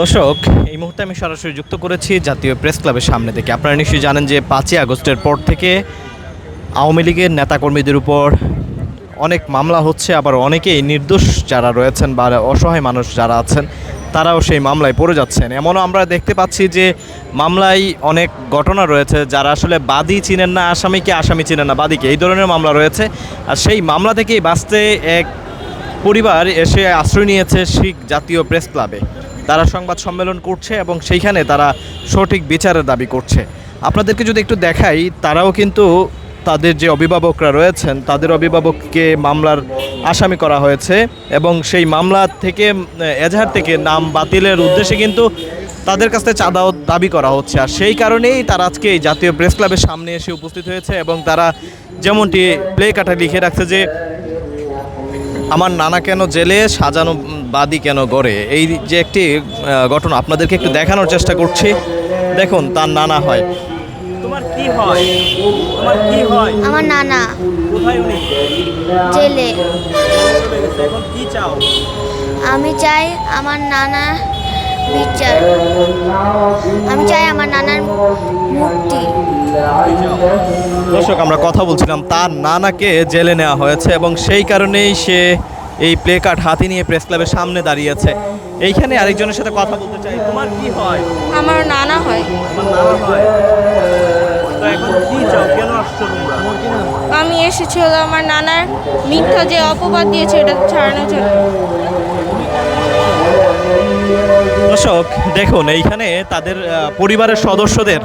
দর্শক, এই মুহূর্তে আমি সরাসরি যুক্ত করেছি জাতীয় প্রেস ক্লাবের সামনে থেকে। আপনারা নিশ্চয়ই জানেন যে পাঁচই আগস্টের পর থেকে আওয়ামী লীগের নেতাকর্মীদের উপর অনেক মামলা হচ্ছে, আবার অনেকেই নির্দোষ যারা রয়েছেন বা অসহায় মানুষ যারা আছেন, তারাও সেই মামলায় পড়ে যাচ্ছেন। এমনও আমরা দেখতে পাচ্ছি যে মামলায় অনেক ঘটনা রয়েছে, যারা আসলে বাদী চিনেন না, আসামিকে আসামি চিনেন না, বাদীকে। এই ধরনের মামলা রয়েছে। আর সেই মামলা থেকেই বাঁচতে এক পরিবার এসে আশ্রয় নিয়েছে শিখ জাতীয় প্রেস ক্লাবে। তারা সংবাদ সম্মেলন করছে এবং সেইখানে তারা সঠিক বিচারের দাবি করছে। আপনাদেরকে যদি একটু দেখাই, তারাও কিন্তু তাদের যে অভিভাবকরা রয়েছেন, তাদের অভিভাবককে মামলার আসামি করা হয়েছে এবং সেই মামলা থেকে, এজাহার থেকে নাম বাতিলের উদ্দেশ্যে কিন্তু তাদের কাছে চাঁদাও দাবি করা হচ্ছে। আর সেই কারণেই তারা আজকে এই জাতীয় প্রেস ক্লাবের সামনে এসে উপস্থিত হয়েছে এবং তারা যেমনটি প্লে কাটা লিখে রাখছে যে, আমার নানা কেন জেলে সাজানো বাদী কেন গড়ে? এই যে একটি ঘটনা আপনাদেরকে একটু দেখানোর চেষ্টা করছি। দেখুন তার নানা হয়। তোমার কি হয়? তোমার কি হয়? আমার নানা। কোথায় উনি? জেলে। এখন কি চাও? আমি চাই আমার নানা বিচার। আমি চাই আমার নানার মুক্তি। দর্শক আমরা কথা বলছিলাম তার নানাকে জেলে নেওয়া হয়েছে এবং সেই কারণেই সে এই প্লে কার্ড হাতে নিয়ে প্রেস ক্লাবের সামনে দাঁড়িয়েছে। এইখানে আরেকজনের সাথে কথা বলতে চাই। তোমার কি হয়? আমার নানা হয়। আমি এসেছি হলো আমার নানার মিথ্যা যে অপবাদ দিয়েছে এটা ছাড়ানোর জন্য দর্শক দেখুন এইখানে তাদের পরিবারের সদস্যদের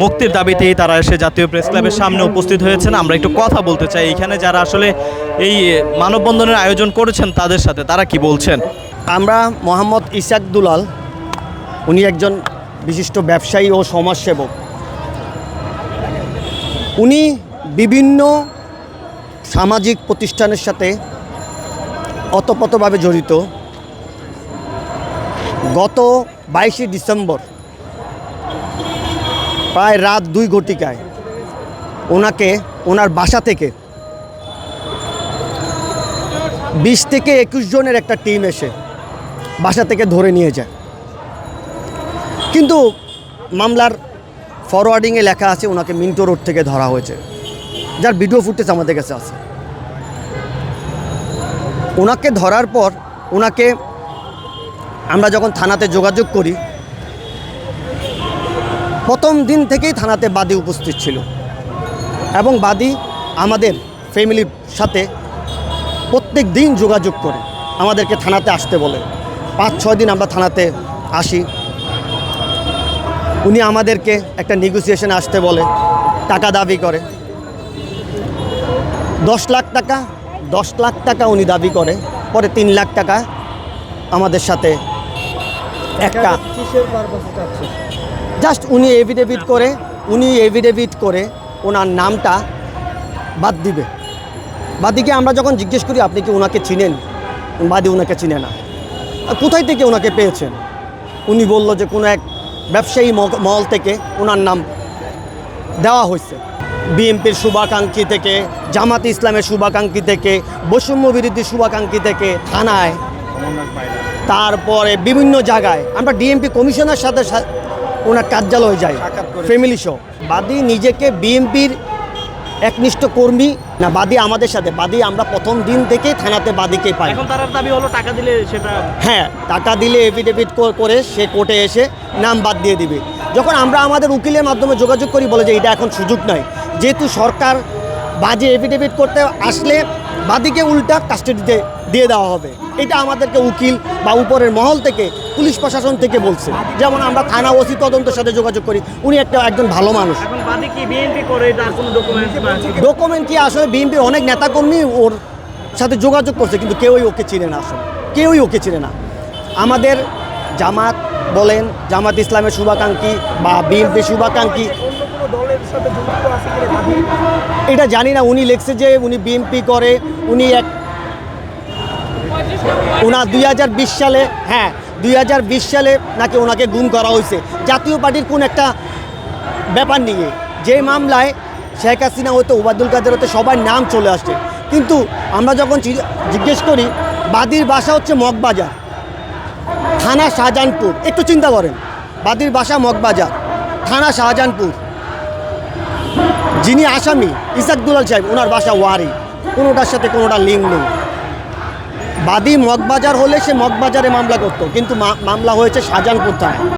মুক্তির দাবিতেই তারা এসে জাতীয় প্রেস ক্লাবের সামনে উপস্থিত হয়েছেন। আমরা একটু কথা বলতে চাই এখানে যারা আসলে এই মানববন্ধনের আয়োজন করেছেন তাদের সাথে, তারা কি বলছেন? আমরা মোহাম্মদ ইসাক দুলাল, উনি একজন বিশিষ্ট ব্যবসায়ী ও সমাজসেবক। উনি বিভিন্ন সামাজিক প্রতিষ্ঠানের সাথে অতপ্রতভাবে জড়িত। গত বাইশে ডিসেম্বর প্রায় রাত দুই ঘটিকায় ওনাকে, ওনার বাসা থেকে বিশ থেকে একুশ জনের একটা টিম এসে বাসা থেকে ধরে নিয়ে যায়। কিন্তু মামলার ফরওয়ার্ডিংয়ে লেখা আছে, ওনাকে মিন্টো রোড থেকে ধরা হয়েছে। যার ভিডিও ফুটেজ আমাদের কাছে আছে। ওনাকে ধরার পর, ওনাকে আমরা যখন থানাতে যোগাযোগ করি প্রথম দিন থেকেই থানাতে বাদী উপস্থিত ছিল। এবং বাদী আমাদের ফ্যামিলির সাথে প্রত্যেক দিন যোগাযোগ করে, আমাদেরকে থানাতে আসতে বলে। পাঁচ, ছয় দিন আমরা থানাতে আসি। উনি আমাদেরকে একটা নেগোসিয়েশনে আসতে বলে, টাকা দাবি করে। দশ লাখ টাকা, দশ লাখ টাকা উনি দাবি করে, পরে তিন লাখ টাকা আমাদের সাথে একটা জাস্ট উনি এভিডেভিট করে উনি এভিডেভিট করে ওনার নামটা বাদ দিবে। বাদিকে আমরা যখন জিজ্ঞেস করি আপনি কি ওনাকে চিনেন? বাদি ওনাকে চিনে না। আর কোথায় থেকে ওনাকে পেয়েছেন? উনি বলল যে কোনো এক ব্যবসায়ী মহল থেকে ওনার নাম দেওয়া হয়েছে। বিএনপির শুভাকাঙ্ক্ষী থেকে জামাত ইসলামের শুভাকাঙ্ক্ষী থেকে বৈষম্য বিরোধী শুভাকাঙ্ক্ষী থেকে থানায় তারপরে বিভিন্ন জায়গায়। আমরা ডিএমপি কমিশনের সাথে ওনার কার্যালয়ে যায়। ফ্যামিলি শো বাদী নিজেকে বিএনপির একনিষ্ঠ কর্মী না বাদী আমাদের সাথে। বাদী আমরা প্রথম দিন থেকে থানাতে বাদীকে পাই। এখন তার দাবি হলো টাকা দিলে সেটা হ্যাঁ টাকা দিলে এফিডেভিট করে সে কোর্টে এসে নাম বাদ দিয়ে দিবে। যখন আমরা আমাদের উকিলের মাধ্যমে যোগাযোগ করি বলে যে এটা এখন সুযোগ নাই। যেহেতু সরকার বাজে এফিডেভিট করতে আসলে বাদীকে উল্টা কাস্টাডিতে দিয়ে দেওয়া হবে। এটা আমাদেরকে উকিল বা উপরের মহল থেকে পুলিশ প্রশাসন থেকে বলছে। যেমন আমরা থানা ওসি তদন্তের সাথে যোগাযোগ করি উনি একটা একজন ভালো মানুষ। ডকুমেন্ট কি আসলে বিএনপির অনেক নেতাকর্মী ওর সাথে যোগাযোগ করছে কিন্তু কেউই ওকে চিনে না আসলে। কেউই ওকে চিনে না। আমাদের জামাত বলেন জামাত ইসলামের শুভাকাঙ্ক্ষী বা বিএনপি শুভাকাঙ্ক্ষী এটা জানি না, উনি লিখছে যে উনি বিএনপি করে, উনি এক ওনার দুই হাজার বিশ সালে হ্যাঁ দুই হাজার বিশ সালে নাকি ওনাকে গুম করা হয়েছে। জাতীয় পার্টির কোন একটা ব্যাপার নিয়ে যে মামলায় শেখ হাসিনা হতো ওবায়দুল কাদের হতে সবার নাম চলে আসছে। কিন্তু আমরা যখন জিজ্ঞেস করি, বাদির বাসা হচ্ছে মগবাজার, থানা শাহজাহানপুর। একটু চিন্তা করেন, বাদির বাসা মগবাজার, থানা শাহজাহানপুর। যিনি আসামি, ইসাক দুলাল সাহেব ওনার বাসা ওয়ারি। কোনোটার সাথে কোনোটা লিঙ্ক নেই। বাদী মগবাজার হলে সে মগবাজারে মামলা করতো, কিন্তু মামলা হয়েছে শাহজাহানপুর থানায়।